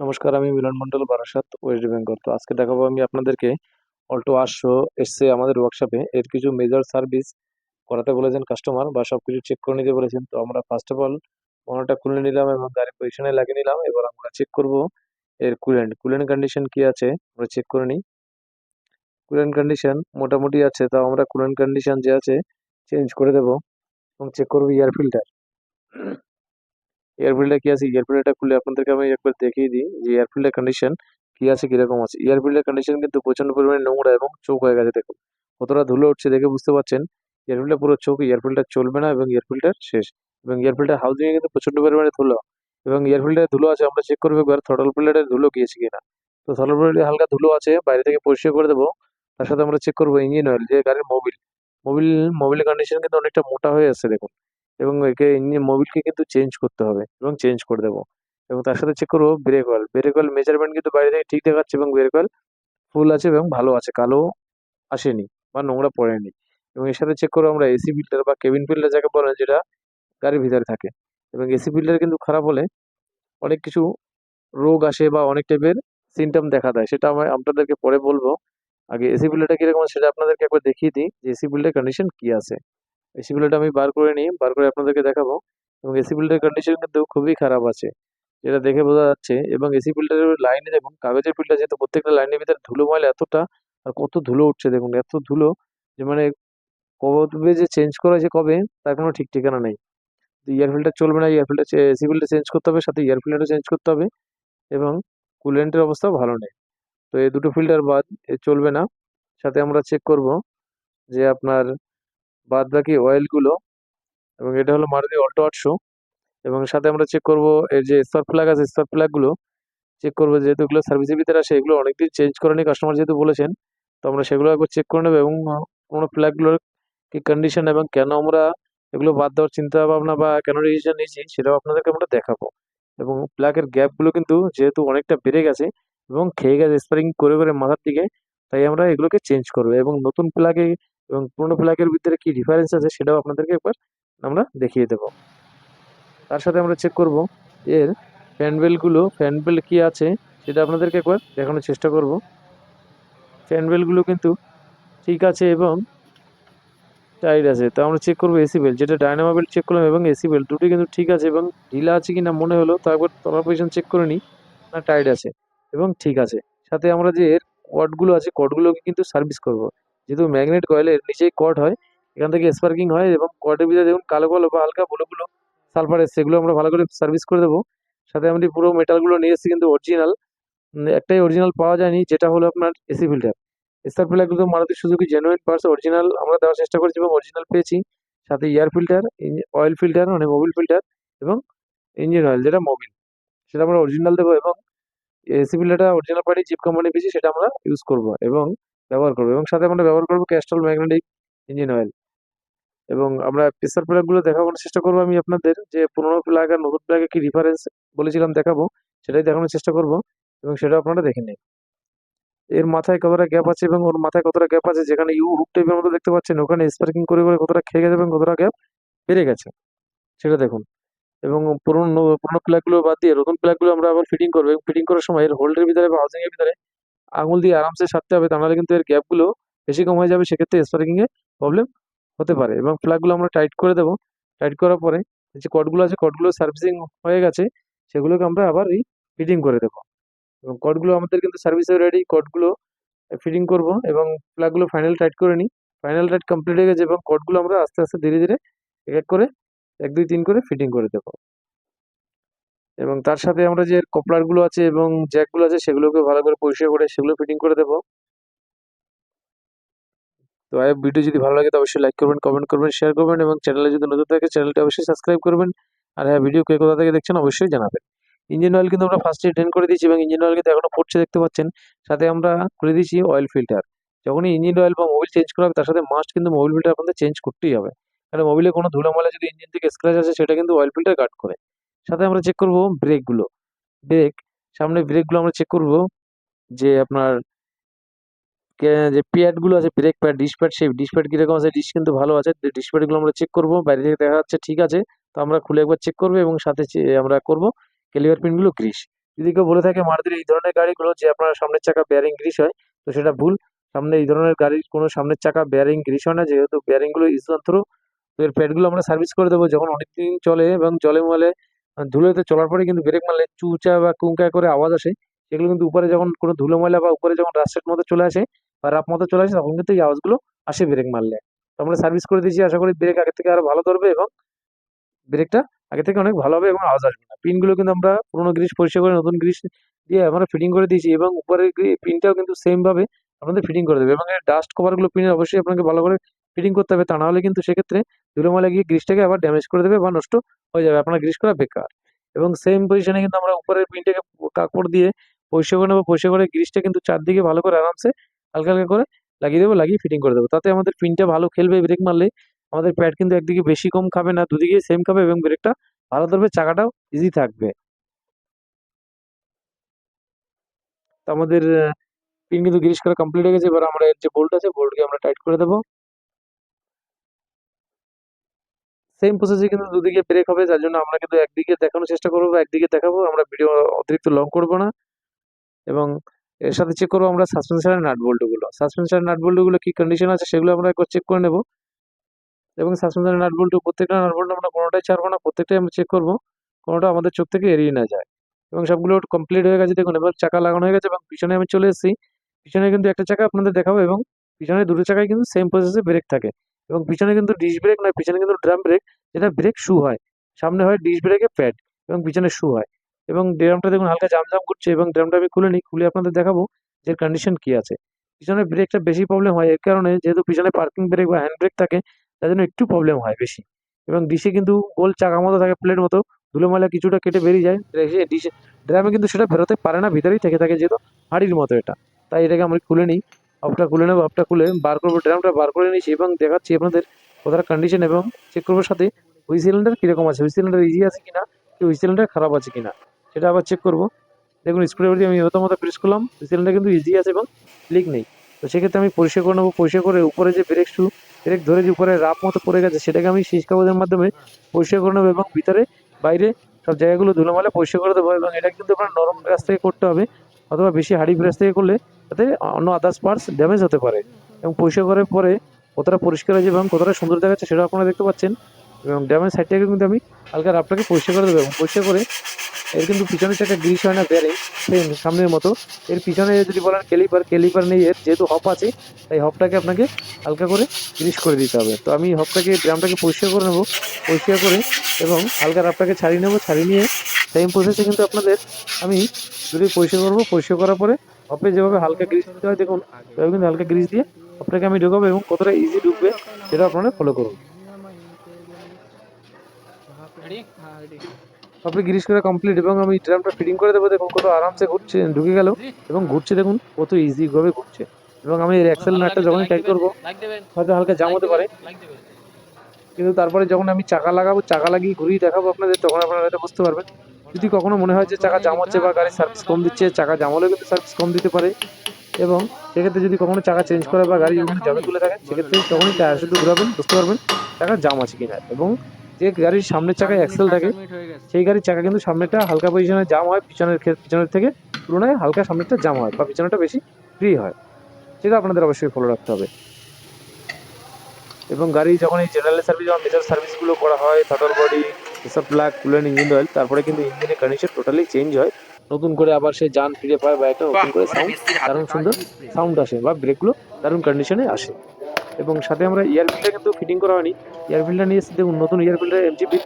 নমস্কার, আমি মিলন মন্ডল বারাসাত ওয়েস্ট বেঙ্গল তো আজকে দেখাবো আমি আপনাদেরকে অল্টো আটশো এসছে আমাদের ওয়ার্কশপে এর কিছু মেজর সার্ভিস করাতে বলেছেন কাস্টমার বা সব কিছু চেক করে নিতে বলেছেন। তো আমরা ফার্স্ট অফ অল ওনারটা খুলে নিলাম এবং গাড়ির পজিশনে লাগিয়ে নিলাম। এবার আমরা চেক করব এর কুলেন্ট কুলেন্ট কন্ডিশন কি আছে? আমরা চেক করে নিই। কুলেন্ট কন্ডিশন মোটামুটি আছে, তাও আমরা কুলেন্ট কন্ডিশন যে আছে চেঞ্জ করে দেবো এবং চেক করব এয়ার ফিল্টার এয়ার ফিল্টার কি আছে? এয়ার ফিল্টারটা খুলে আপনাদেরকে আমি একবার দেখিয়ে দিই যে এয়ার ফিল্টার কন্ডিশন কি আছে, কীরকম আছে? এয়ার ফিল্টার কন্ডিশন কিন্তু প্রচণ্ড পরিমাণে নোংরা এবং চোখ হয়ে গেছে, দেখুন। কতটা ধুলো উঠছে দেখে বুঝতে পারছেন? এয়ার ফিল্টার পুরো চোখ এয়ার ফিল্টার চলবে না এবং এয়ার ফিল্টার শেষ। এবং এয়ার ফিল্টার হাউজিং কিন্তু প্রচণ্ড পরিমাণে ধুলো। এবং এয়ার ফিল্টারে ধুলো আছে, আমরা চেক করব এবার থ্রটল ফিল্টারের ধুলো গিয়েছে কিনা। তো থ্রটল ফিল্টারে হালকা ধুলো আছে, বাইরে থেকে পরিষ্কার করে দেবো। তার সাথে আমরা চেক করব ইঞ্জিন অয়েল যে গাড়ির মোবিল মোবিল মোবিলের কন্ডিশন কিন্তু অনেকটা মোটা হয়ে আসছে দেখুন। এবং একে ইঞ্জিন মোবিলকে কিন্তু চেঞ্জ করতে হবে এবং চেঞ্জ করে দেবো। এবং তার সাথে চেক করব brake oil brake oil measurement কিন্তু বাইরে থেকে ঠিক দেখাচ্ছে এবং ব্রেক অয়েল ফুল আছে এবং ভালো আছে, কালো আসেনি বা নোংরা পড়েনি। এবং এর সাথে চেক করব আমরা এসি ফিল্টার বা কেবিন ফিল্টার যাকে বলে, যেটা গাড়ির ভিতরে থাকে। এবং এসি ফিল্টার কিন্তু খারাপ হলে অনেক কিছু রোগ আসে বা অনেক টাইপের সিমটম দেখা দেয়। সেটা আমি আপনাদেরকে পরে বলব। আগে এসি ফিল্টারটা কীরকম সেটা আপনাদেরকে একবার দেখিয়ে দিই যে এসি ফিল্টার কন্ডিশন কি আছে। এসি ফিল্টারটা আমি বার করে নিই, বার করে আপনাদেরকে দেখাবো। এবং এসি ফিল্টারের কন্ডিশন কিন্তু খুবই খারাপ আছে, যেটা দেখে বোঝা যাচ্ছে। এবং এসি ফিল্টারের লাইনে দেখুন, কাগজের ফিল্টার যেহেতু প্রত্যেকটা লাইনের ভিতরে ধুলো ময়লা এতটা, আর কত ধুলো উঠছে দেখুন, এত ধুলো যে মানে কবে যে চেঞ্জ করা হয়েছে কবে, তার কোনো ঠিক ঠিকানা নেই। ইয়ার ফিল্টার চলবে না air filter AC filter change করতে হবে, সাথে ইয়ার ফিল্টারও চেঞ্জ করতে হবে। এবং কুলেন্টের অবস্থাও ভালো নেই। তো এই দুটো ফিল্টার বাদ চলবে না। সাথে আমরা চেক করব যে আপনার বাদ বাকি অয়েলগুলো এবং এটা হলো মারুতি অল্টো আটশো এবং সাথে আমরা চেক করব এর যে স্পার্ক প্লাগ আছে স্পার্ক প্লাগগুলো চেক করব যেহেতু এগুলো সার্ভিসের ভিতরে আসে, এগুলো অনেকদিন চেঞ্জ করেনি কাস্টমার যেহেতু বলেছেন, তো আমরা সেগুলো একবার চেক করে নেব এবং কোনো প্লাগগুলোর কি কন্ডিশন এবং কেন আমরা এগুলো বাদ দেওয়ার চিন্তা ভাবনা বা কেন ডিসিশন নিয়েছি সেটাও আপনাদেরকে আমরা দেখাবো। এবং প্লাগের গ্যাপগুলো কিন্তু যেহেতু অনেকটা বেড়ে গেছে এবং খেয়ে গেছে স্পারিং করে করে মাথার দিকে, তাই আমরা এগুলোকে চেঞ্জ করব এবং নতুন প্লাগে এবং পুরোনো প্লাগের ভিতরে কি ডিফারেন্স আছে সেটাও আপনাদেরকে একবার আমরা দেখিয়ে দেবো। তার সাথে আমরা চেক করব এর ফ্যান বেলগুলো ফ্যান বেল কী আছে সেটা আপনাদেরকে একবার দেখানোর চেষ্টা করব। ফ্যান বেলগুলো কিন্তু ঠিক আছে এবং টাইট আছে। তো আমরা চেক করব এসি বেল যেটা ডায়নামা বেল চেক করলাম এবং এসি বেল দুটি কিন্তু ঠিক আছে এবং ঢিলা আছে কি না মনে হলো, তো একবার তলার পজিশন চেক করে নিই, না টাইট আছে এবং ঠিক আছে। সাথে আমরা যে এর কটগুলো আছে কটগুলোকে কিন্তু সার্ভিস করব। যেহেতু ম্যাগনেট কয়েলের নিচেই কট হয়, এখান থেকে স্পার্কিং হয় এবং কটের ভিতরে দেখুন কালো কালো বা হালকা বলো বলো সালফার এসছে, এগুলো আমরা ভালো করে সার্ভিস করে দেবো। সাথে আমি পুরো মেটালগুলো নিয়ে এসেছি কিন্তু অরিজিনাল একটাই অরিজিনাল পাওয়া যায়নি, যেটা হলো আপনার এসি ফিল্টার স্টার ফিল্টারগুলো Maruti Suzuki genuine parts original আমরা দেওয়ার চেষ্টা করেছি এবং অরিজিনাল পেয়েছি। সাথে এয়ার ফিল্টার অয়েল ফিল্টার মানে মোবিল ফিল্টার এবং ইঞ্জিন অয়েল যেটা মোবিল সেটা আমরা অরিজিনাল দেবো এবং এসি ফিল্টারটা অরিজিনাল পার্টি জিপ কোম্পানি পেয়েছি, সেটা আমরা ইউজ করব এবং ব্যবহার করব এবং সাথে আমরা ব্যবহার করব ক্যাস্টল ম্যাগনেটিক ইঞ্জিন অয়েল। এবং আমরা প্রেসার প্লাগগুলো দেখানোর চেষ্টা করব আমি আপনাদের, যে পুরোনো প্লাগ আর নতুন প্লাগে কি ডিফারেন্স বলেছিলাম দেখাবো, সেটাই দেখানোর চেষ্টা করব এবং সেটা আপনারা দেখে নিন। এর মাথায় কতটা গ্যাপ আছে এবং ওর মাথায় কতটা গ্যাপ আছে যেখানে ইউ হুক টাইপের মতো দেখতে পাচ্ছেন, ওখানে স্পার্কিং করে করে কতটা খেয়ে গেছে এবং কতটা গ্যাপ বেড়ে গেছে, সেটা দেখুন। এবং পুরোনো পুরোনো প্লাগগুলো বাদ দিয়ে নতুন প্লাগগুলো আমরা আবার ফিটিং করব এবং ফিটিং করার সময় এর হোল্ডের ভিতরে বা হাউসিং এর ভিতরে আঙুল দিয়ে আরামসে সারতে হবে, তাহলে কিন্তু এর গ্যাপগুলো বেশি কম হয়ে যাবে। সেক্ষেত্রে স্পার্কিং এ প্রবলেম হতে পারে এবং প্লাগগুলো আমরা টাইট করে দেবো। টাইট করার পরে যে কটগুলো আছে কটগুলো সার্ভিসিং হয়ে গেছে, সেগুলোকে আমরা আবার এই ফিটিং করে দেবো। এবং কটগুলো আমাদের কিন্তু সার্ভিসে রেডি কটগুলো ফিটিং করব এবং প্লাগগুলো ফাইনাল টাইট করে নিই। ফাইনাল টাইট কমপ্লিট হয়ে গেছে এবং কটগুলো আমরা আস্তে আস্তে ধীরে ধীরে এক এক করে, এক, দুই, তিন করে ফিটিং করে দেবো। এবং তার সাথে আমরা যে কপলারগুলো আছে এবং জ্যাকগুলো আছে সেগুলোকে ভালো করে পরিষ্কার করে সেগুলো ফিটিং করে দেবো। তো আই ভিডিও যদি ভালো লাগে তো অবশ্যই লাইক করবেন কমেন্ট করবেন শেয়ার করবেন এবং চ্যানেলে যদি নতুন থাকে চ্যানেলটি অবশ্যই সাবস্ক্রাইব করবেন। আর হ্যাঁ ভিডিও কে কোথা থেকে দেখছেন অবশ্যই জানাবেন। ইঞ্জিন অয়েল কিন্তু আমরা ফার্স্টে ড্রেন করে দিয়েছি এবং ইঞ্জিন অয়েল কিন্তু এখনও পড়ছে দেখতে পাচ্ছেন। সাথে আমরা করে দিয়েছি অয়েল ফিল্টার যখনই ইঞ্জিন অয়েল বা মোবিল চেঞ্জ করা হবে, তার সাথে মাস্ট কিন্তু মোবিল ফিল্টার আপনাদের চেঞ্জ করতেই হবে। কারণ মোবিলে কোনো ধুলো ময়লা যদি ইঞ্জিন থেকে স্ক্র্যাচ আছে সেটা কিন্তু অয়েল ফিল্টার কাট করে। সাথে আমরা চেক করব ব্রেকগুলো ব্রেক সামনে ব্রেকগুলো আমরা চেক করব যে আপনার যে প্যাডগুলো আছে ব্রেক প্যাড ডিশ প্যাড সেই ডিশ প্যাড কীরকম আছে ডিশ কিন্তু ভালো আছে। ডিশ প্যাডগুলো আমরা চেক করব, বাইরে থেকে দেখা যাচ্ছে ঠিক আছে। তো আমরা খুলে একবার চেক করব এবং সাথে আমরা করব ক্যালিভার পিনগুলো গ্রিস যদি কেউ বলে থাকে মারুতির এই ধরনের গাড়িগুলো যে আপনার সামনের চাকা বেয়ারিং গ্রিস হয়, তো সেটা ভুল। সামনে এই ধরনের গাড়ির কোনো সামনের চাকা বেয়ারিং গ্রিস হয় না, যেহেতু বেয়ারিংগুলো ইসলান্তর তো এর প্যাডগুলো আমরা সার্ভিস করে দেবো যখন অনেকদিন চলে এবং জলে মলে ধুলোতে চলার পরে কিন্তু ব্রেক মারলে চুচা বা কুঙ্কা করে আওয়াজ আসে। সেগুলো কিন্তু উপরে যখন কোনো ধুলো ময়লা বা উপরে যখন রাস্টের মতো চলে আসে বা রাপ মতো চলে আসে, তখন কিন্তু এই আওয়াজগুলো আসে ব্রেক মারলে। তো আমরা সার্ভিস করে দিয়েছি, আশা করি ব্রেক আগের থেকে আরও ভালো ধরবে এবং ব্রেকটা আগে থেকে অনেক ভালো হবে এবং আওয়াজ আসবে না। পিনগুলো কিন্তু আমরা পুরোনো গ্রিস পরিষ্কার করে নতুন গ্রিস দিয়ে আমরা ফিটিং করে দিয়েছি এবং উপরের পিনটাও কিন্তু সেমভাবে আপনাদের ফিটিং করে দেবে এবং ডাস্ট কভারগুলো পিনের অবশ্যই আপনাকে ভালো করে ফিটিং করতে হবে, তা না হলে কিন্তু সেক্ষেত্রে ধুলোমালে গিয়ে গ্রিসটাকে আবার ড্যামেজ করে দেবে বা নষ্ট হয়ে যাবে। আপনার গ্রিস করা বেকার। এবং সেম পজিশনে কিন্তু আমরা উপরের পিনটাকে কাপড় দিয়ে করে নেব, পরিষ্কার করে গ্রিসটা কিন্তু চারদিকে ভালো করে আরামসে হালকা হালকা করে লাগিয়ে দেবো, লাগিয়ে ফিটিং করে দেবো। তাতে আমাদের পিনটা ভালো খেলবে ব্রেক মারলে আমাদের প্যাড কিন্তু একদিকে বেশি কম খাবে না দুদিকে সেম খাবে এবং ব্রেকটা ভালো ধরবে, চাকাটাও ইজি থাকবে। তো আমাদের পিন কিন্তু গ্রিস করা কমপ্লিট হয়ে গেছে। এবার আমরা যে বোল্ট আছে বোল্টকে আমরা টাইট করে দেবো। সেম প্রসেসে কিন্তু দুদিকে ব্রেক হবে, যার জন্য আমরা কিন্তু একদিকে দেখানোর চেষ্টা করব বা একদিকে দেখাবো। আমরা ভিডিও অতিরিক্ত লং করব না। এবং এর সাথে চেক করব আমরা সাসপেনশনের নাট বল্টুগুলো সাসপেনশনের নাট বল্টুগুলো কি কন্ডিশন আছে সেগুলো আমরা একবার চেক করে নেব। এবং সাসপেনশনের নাট বল্টু প্রত্যেকটা নাট বল্টু আমরা কোনোটাই ছাড়বো না, প্রত্যেকটাই আমরা চেক করব। কোনোটা আমাদের চোখ থেকে এড়িয়ে না যায়। এবং সবগুলো কমপ্লিট হয়ে গেছে, দেখুন, এবার চাকা লাগানো হয়ে গেছে এবং পিছনে আমি চলে এসেছি। পিছনে কিন্তু একটা চাকা আপনাদের দেখাবো এবং পিছনে দুটো চাকায় কিন্তু সেম প্রসেসে ব্রেক থাকে। এবং পিছনে কিন্তু ডিস ব্রেক নয়, পিছনে কিন্তু ড্রাম ব্রেক যেটা ব্রেক শু হয়। সামনে হয় ডিস ব্রেকে প্যাড এবং পিছনে শু হয়। এবং ড্রামটা দেখুন হালকা জাম জাম করছে এবং ড্রামটা আমি খুলে নিই খুলে আপনাদের দেখাবো যে কন্ডিশন কি আছে। পিছনে ব্রেকটা বেশি প্রবলেম হয়, এর কারণে যেহেতু পিছনে পার্কিং ব্রেক বা হ্যান্ড ব্রেক থাকে, তার জন্য একটু প্রবলেম হয় বেশি। এবং ডিসে কিন্তু গোল চাকা মতো থাকে প্লেট মতো, ধুলো ময়লা কিছুটা কেটে বেরিয়ে যায়। ডিসে ড্রামে কিন্তু সেটা বেরোতে পারে না, ভিতরেই থেকে থাকে যেহেতু হাড়ির মতো এটা। তাই এটাকে আমরা খুলে নিই আপটা খুলে নেব, আপটা খুলে বার করব, ড্রামটা বার করে নিয়েছি এবং দেখাচ্ছি আপনাদের কোথার কন্ডিশন এবং চেক করব সাথে হুই সিলিন্ডার কীরকম আছে হুই সিলিন্ডার ইজি আছে কিনা, কি হুই সিলিন্ডার খারাপ আছে কিনা, সেটা আবার চেক করব। দেখুন স্ক্রুড্রাইভার দিয়ে আমি মতো মতো প্রেস করলাম হুই সিলিন্ডার কিন্তু ইজি আছে এবং লিক নেই। তো সেক্ষেত্রে আমি পরিষ্কার করে নেব, পরিষ্কার করে উপরে যে ব্রেক শু ব্রেক ধরে যে উপরে রাপ মতো পড়ে গেছে, সেটাকে আমি শীষ কাগজের মাধ্যমে পরিষ্কার করে নেব এবং ভিতরে, বাইরে সব জায়গাগুলো ধুলোমালে পরিষ্কার করে দেবো এবং এটা কিন্তু আপনার নরম ব্রাশ থেকে করতে হবে, অথবা বেশি হাড়ি ব্রাশ থেকে করলে তাতে অন্য আদার্স পার্টস ড্যামেজ হতে পারে। এবং পরিষ্কার করার পরে কতটা পরিষ্কার হয়েছে এবং কতটা সুন্দর দেখাচ্ছে সেটা আপনারা দেখতে পাচ্ছেন। এবং ড্যামেজ সাইডটাকে কিন্তু আমি হালকা রাপটাকে পরিষ্কার করে দেবো এবং পরিষ্কার করে এর কিন্তু পিছনের একটা গ্রিস হয় না বেয়ারিং সেম সামনের মতো। এর পিছনে যদি বলেন কেলিপার কেলিপার নেই, এর যেহেতু হপ আছে, তাই হপটাকে আপনাকে হালকা করে গ্রিস করে দিতে হবে। তো আমি হপটাকে ড্রামটাকে পরিষ্কার করে নেব, পরিষ্কার করে এবং হালকা রাপটাকে ছাড়িয়ে নেব, ছাড়িয়ে নিয়ে সেম প্রসেসে কিন্তু আপনাদের আমি যদি পরিষ্কার করব, পরিষ্কার করার পরে হপে যেভাবে হালকা গ্রিস দিতে হয় দেখুন সেভাবে কিন্তু হালকা গ্রিস দিয়ে আপনাকে আমি ঢুকাবো এবং কতটা ইজি ঢুকবে সেটা আপনারা ফলো করুন। আপনি গ্রিস করে কমপ্লিট এবং আমি ড্রামটা ফিটিং করে দেবো দেখুন কত আরামসে ঘুরছে ঢুকে গেল এবং ঘুরছে দেখুন কত ইজি ভাবে ঘুরছে। এবং আমি এর অ্যাক্সেল নাটটা যখনই টাইট করব হয়তো হালকা জাম হতে পারে। কিন্তু তারপরে যখন আমি চাকা লাগাবো চাকা লাগিয়ে ঘুরিয়ে দেখাবো আপনাদের তখন আপনারা এটা বুঝতে পারবেন। যদি কখনো মনে হয় যে চাকা জাম হচ্ছে বা গাড়ির সার্ভিস কম দিচ্ছে, চাকা জাম হলেও কিন্তু সার্ভিস কম দিতে পারে। এবং সেক্ষেত্রে যদি কখনো চাকা চেঞ্জ করে বা গাড়ি যখন জামে তুলে থাকে, সেক্ষেত্রে তখনই টায়ার শুধু ঘুরাবেন, বুঝতে পারবেন চাকা জাম আছে কিনা। এবং যে গাড়ির সামনের চাকায় অ্যাক্সেল থাকে, সেই গাড়ির চাকা কিন্তু সামনেটা হালকা পজিশনে জাম হয়, পিছনের পিছনের থেকে তুলনায় হালকা সামনেরটা জাম হয় বা পিছনেটা বেশি ফ্রি হয়। সেটা আপনাদের অবশ্যই ফলো রাখতে হবে। এবং গাড়ি যখন এই জেনারেল সার্ভিস বা মেজর সার্ভিসগুলো করা হয় থটল বডি এসব প্লাগ কুলেন ইঞ্জিন অয়েল তারপরে কিন্তু ইঞ্জিনের কন্ডিশন টোটালি চেঞ্জ হয়। নতুন করে আবার সে যান ফিরে পায় বা একটা নতুন করে সাউন্ড দারুণ সুন্দর সাউন্ড আসে বা ব্রেকগুলো দারুণ কন্ডিশনে আসে। এবং সাথে আমরা ইয়ার ফিল্টার কিন্তু ফিটিং করা হয়নি। ইয়ার ফিল্টার নিয়ে এসে দেখুন নতুন ইয়ার ফিল্টার এমজিবি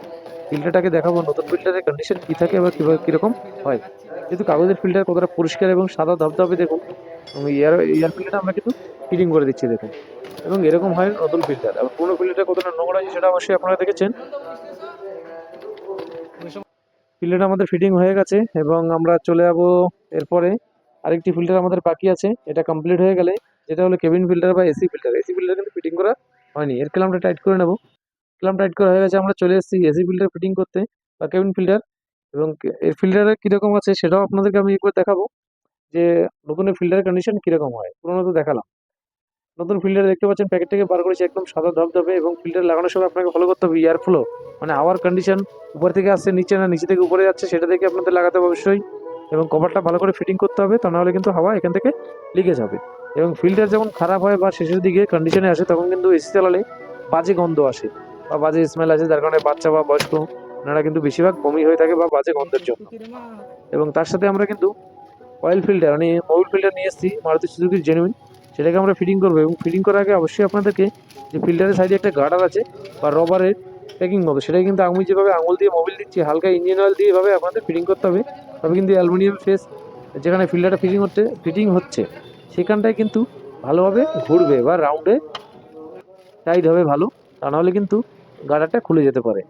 ফিল্টারটাকে দেখাবো নতুন ফিল্টারের কন্ডিশন কী থাকে বা কীভাবে কীরকম হয়। যেহেতু কাগজের ফিল্টার কতটা পরিষ্কার এবং সাদা ধবধবে দেখুন এবং ইয়ার ইয়ার ফিল্টারটা আমরা কিন্তু ফিটিং করে দিচ্ছি দেখুন। এবং এরকম হয় নতুন ফিল্টার আর পুরনো ফিল্টার কতটা নোংরা আছে সেটা অবশ্যই আপনারা দেখেছেন। ফিল্টার আমাদের ফিটিং হয়ে গেছে এবং আমরা চলে যাব এরপরে। আরেকটি ফিল্টার আমাদের বাকি আছে, এটা কমপ্লিট হয়ে গেলে, যেটা হলো কেবিন ফিল্টার বা এসি ফিল্টার এসি ফিল্টার কিন্তু ফিটিং করা হয়নি, এর ক্লামটা টাইট করে নেব। ক্লাম টাইট করা হয়ে গেছে, আমরা চলে এসেছি এসি ফিল্টার ফিটিং করতে, বা কেবিন ফিল্টার এবং এর ফিল্টারের কীরকম আছে সেটাও আপনাদেরকে আমি করে দেখাবো, যে নতুনের ফিল্টারের কন্ডিশন কীরকম হয়, পুরোনো তো দেখালাম। নতুন ফিল্টার দেখতে পাচ্ছেন প্যাকেট থেকে বার করেছি একদম সাদা ধবধবে এবং ফিল্টার লাগানোর সময় আপনাকে ফলো করতে হবে এয়ার ফ্লো মানে আওয়ার কন্ডিশন উপর থেকে আসছে নিচে না নিচে থেকে উপরে যাচ্ছে সেটা দেখে আপনাদের লাগাতে হবে অবশ্যই এবং কভারটা ভালো করে ফিটিং করতে হবে, তা নাহলে কিন্তু হাওয়া এখান থেকে লিকেজ হবে। এবং ফিল্টার যখন খারাপ হয় বা শেষের দিকে কন্ডিশনে আসে, তখন কিন্তু এসি চালালে বাজে গন্ধ আসে বা বাজে স্মেল আসে, যার কারণে বাচ্চা বা বয়স্ক ওনারা কিন্তু বেশিরভাগ বমি হয়ে থাকে বা বাজে গন্ধের জন্য। এবং তার সাথে আমরা কিন্তু অয়েল ফিল্টার মানে মোবিল ফিল্টার নিয়ে এসেছি, মারুতি সুজুকির জেনুইন সেটাকে আমরা ফিটিং করব এবং ফিটিং করার আগে অবশ্যই আপনাদেরকে যে ফিল্টারের সাইডে একটা গার্ডার আছে বা রবারের প্যাকিং মতো সেটাই কিন্তু আমি যেভাবে আঙুল দিয়ে মোবিল দিচ্ছি, হালকা ইঞ্জিন অয়েল দিয়ে এভাবে আপনাদের ফিটিং করতে হবে। তবে কিন্তু অ্যালুমিনিয়াম ফেস যেখানে ফিল্টারটা ফিটিং হচ্ছে ফিটিং হচ্ছে, সেখানটায় কিন্তু ভালোভাবে ঘুরবে বা রাউন্ডে টাইট হবে ভালো। তা নাহলে কিন্তু গার্ডারটা খুলে যেতে পারে।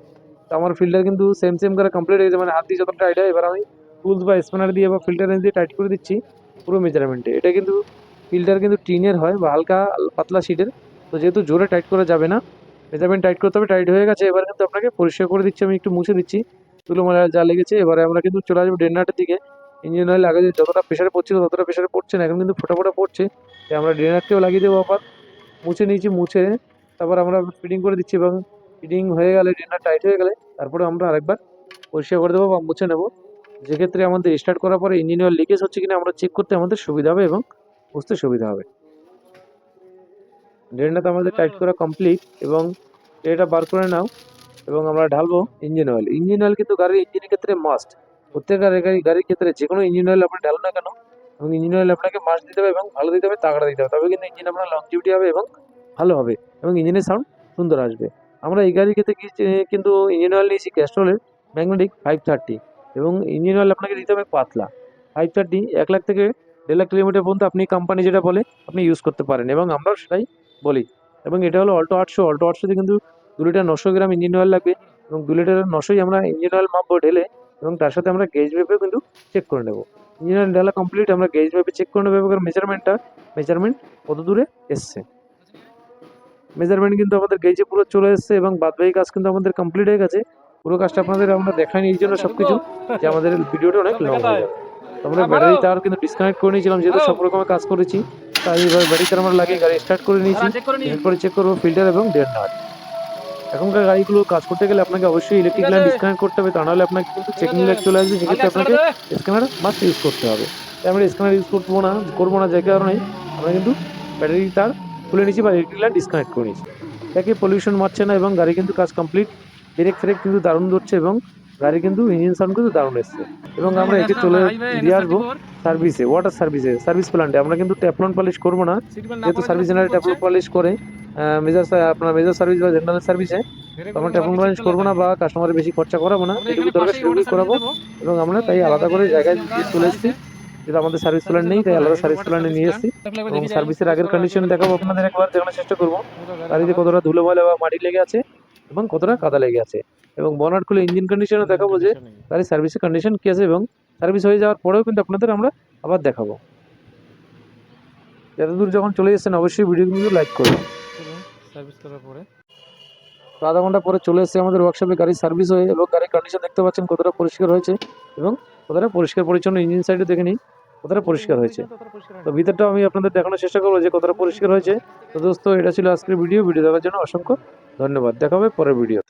তো আমার ফিল্টার কিন্তু সেম সেম করে কমপ্লিট হয়ে মানে হাত দিয়ে যতটা টাইট হয়, এবার আমি টুলস বা স্প্যানার দিয়ে বা ফিল্টার দিয়ে টাইট করে দিচ্ছি পুরো মেজারমেন্টে এটা কিন্তু ফিল্টার কিন্তু টিনের হয় বা হালকা পাতলা শিটের তো যেহেতু জোরে টাইট করা যাবে না, মেজারমেন্ট টাইট করতে হবে টাইট হয়ে গেছে। এবার কিন্তু আপনাকে পরিষ্কার করে দিচ্ছি, আমি একটু মুছে দিচ্ছি। তুলো মারা যা লেগেছে, এবারে আমরা কিন্তু চলে আসব ড্রেনারটের দিকে। ইঞ্জিন অয়েল আগে যতটা প্রেশারে পড়ছিল, ততটা প্রেশারে পড়ছে না, এখন কিন্তু ফোটা ফোটা পড়ছে। তাই আমরা ড্রেনারকেও লাগিয়ে দেবো আবার। মুছে নিয়েছি, মুছে। তারপর আমরা ফিটিং করে দিচ্ছি এবং ফিটিং হয়ে গেলে, ড্রেনার টাইট হয়ে গেলে, তারপরে আমরা আরেকবার পরিষ্কার করে দেবো বা মুছে নেব। যেক্ষেত্রে আমাদের স্টার্ট করার পরে ইঞ্জিন অয়েল লিকেজ হচ্ছে কিনা, আমরা চেক করতে আমাদের সুবিধা হবে এবং বুঝতে সুবিধা হবে। ড্রেনটা তো আমাদের টাইট করা কমপ্লিট এবং এটা বার করে নাও এবং আমরা ঢালবো ইঞ্জিন অয়েল ইঞ্জিন অয়েল কিন্তু গাড়ির ইঞ্জিনের ক্ষেত্রে মাস্ট প্রত্যেকটা গাড়ি, গাড়ির ক্ষেত্রে যে কোনো ইঞ্জিন অয়েল আপনি ঢালুন না কেন, এবং ইঞ্জিন অয়েল আপনাকে মাস্ট দিতে হবে এবং ভালো দিতে হবে তাগড়া দিতে হবে। তবে কিন্তু ইঞ্জিন আপনার লংজিভিটি হবে এবং ভালো হবে এবং ইঞ্জিনের সাউন্ড সুন্দর আসবে। আমরা এই গাড়ির ক্ষেত্রে কিন্তু ইঞ্জিন অয়েল নিয়েছি ক্যাস্ট্রলের ম্যাগনেটিক ফাইভ থার্টি এবং ইঞ্জিন অয়েল আপনাকে দিতে হবে পাতলা। ফাইভ থার্টি এক লাখ থেকে দেড় লাখ কিলোমিটার পর্যন্ত আপনি কোম্পানি যেটা বলে আপনি ইউজ করতে পারেন এবং আমরাও সেটাই বলি। এবং এটা হলো অল্টো আটশো। অল্টো আটশোতে কিন্তু দু লিটার নশো গ্রাম ইঞ্জিন অয়েল লাগবে এবং দু লিটার নশোই আমরা ইঞ্জিন অয়েল মাপবো ঢেলে এবং তার সাথে আমরা গেজ ভেবেও কিন্তু চেক করে নেব। ইঞ্জিন অয়েল ঢালা কমপ্লিট আমরা গেজ ভেবে চেক করে নেব এবং মেজারমেন্টটা মেজারমেন্ট কত দূরে এসছে। মেজারমেন্ট কিন্তু আমাদের গেজে পুরো চলে এসছে এবং বাদবাকি কাজ কিন্তু আমাদের কমপ্লিট হয়ে গেছে। পুরো কাজটা আপনাদের আমরা দেখাইনি, এই জন্য সব কিছু যে আমাদের ভিডিওটা অনেক লং হয়ে যাবে। আমরা ব্যাটারি তার কিন্তু ডিসকানেক্ট করে নিয়েছিলাম যেহেতু সব রকমের কাজ করেছি। তাই এবার ব্যাটারি তার আমরা লাগিয়ে গাড়ি স্টার্ট করে নিয়েছি। এরপরে চেক করব ফিল্টার এবং ডেড নাট এখনকার গাড়িগুলো কাজ করতে গেলে আপনাকে অবশ্যই ইলেকট্রিক লাইন ডিসকানেক্ট করতে হবে তা নাহলে আপনাকে কিন্তু চেকিং লাইট চলে আসবে। সেক্ষেত্রে আপনাকে স্ক্যানার মাস্ট ইউজ করতে হবে। তাই আমরা স্ক্যানার ইউজ করব না করব না যে কারণে আমরা কিন্তু ব্যাটারি তার খুলে নিয়েছি বা ইলেকট্রিক লাইন ডিসকানেক্ট করে নিয়েছি। একে পলিউশন মারছে না এবং গাড়ি কিন্তু কাজ কমপ্লিট ব্রেক ফ্রেক কিন্তু দারুণ ধরছে এবং গাড়ি কিন্তু ইঞ্জিন সাউন্ড কিন্তু দারুণ এসছে। এবং আমরা একে চলে দিয়ে আসব সার্ভিসে ওয়াটার সার্ভিসে সার্ভিস প্ল্যান্টে আমরা কিন্তু ট্যাপলন পলিশ করব না, যেহেতু সার্ভিস জেনারেল ট্যাপলন পলিশ করে মেজার আপনার মেজার সার্ভিস বা জেনারেল সার্ভিসে আমরা ট্যাপলন পলিশ করব না বা কাস্টমারের বেশি খরচা করাবো না যেটুকু দরকার করাবো। এবং আমরা তাই আলাদা করে জায়গায় চলে এসেছি, যেহেতু আমাদের সার্ভিস প্ল্যান নেই, তাই আলাদা সার্ভিস প্ল্যানে নিয়ে এসেছি। এবং সার্ভিসের আগের কন্ডিশন দেখাবো আপনাদের একবার দেখানোর চেষ্টা করব। গাড়িতে কতটা ধুলো ময়লা বা মাটি লেগে আছে এবং কতটা কাদা লেগে আছে। এবং বনাট খুলে ইঞ্জিন কন্ডিশনও দেখাবো যে গাড়ির সার্ভিসের কন্ডিশন কী আছে এবং সার্ভিস হয়ে যাওয়ার পরেও কিন্তু আপনাদের আমরা আবার দেখাবো। এতদূর যখন চলে এসেছেন অবশ্যই ভিডিও কিন্তু লাইক করবেন। সার্ভিস করার পরে। তো আধা ঘণ্টা পরে চলে এসেছে আমাদের ওয়ার্কশপে গাড়ির সার্ভিস হয়ে এবং গাড়ির কন্ডিশন দেখতে পাচ্ছেন কতটা পরিষ্কার হয়েছে এবং কতটা পরিষ্কার পরিচ্ছন্ন ইঞ্জিন সাইডে দেখে নিই কতটা পরিষ্কার হয়েছে। তো ভিতরটা আমি আপনাদের দেখানোর চেষ্টা করব যে কতটা পরিষ্কার হয়েছে। তো দোস্ত এটা ছিল আজকের ভিডিও ভিডিও দেখার জন্য অসংখ্য ধন্যবাদ। দেখা হবে পরের ভিডিওতে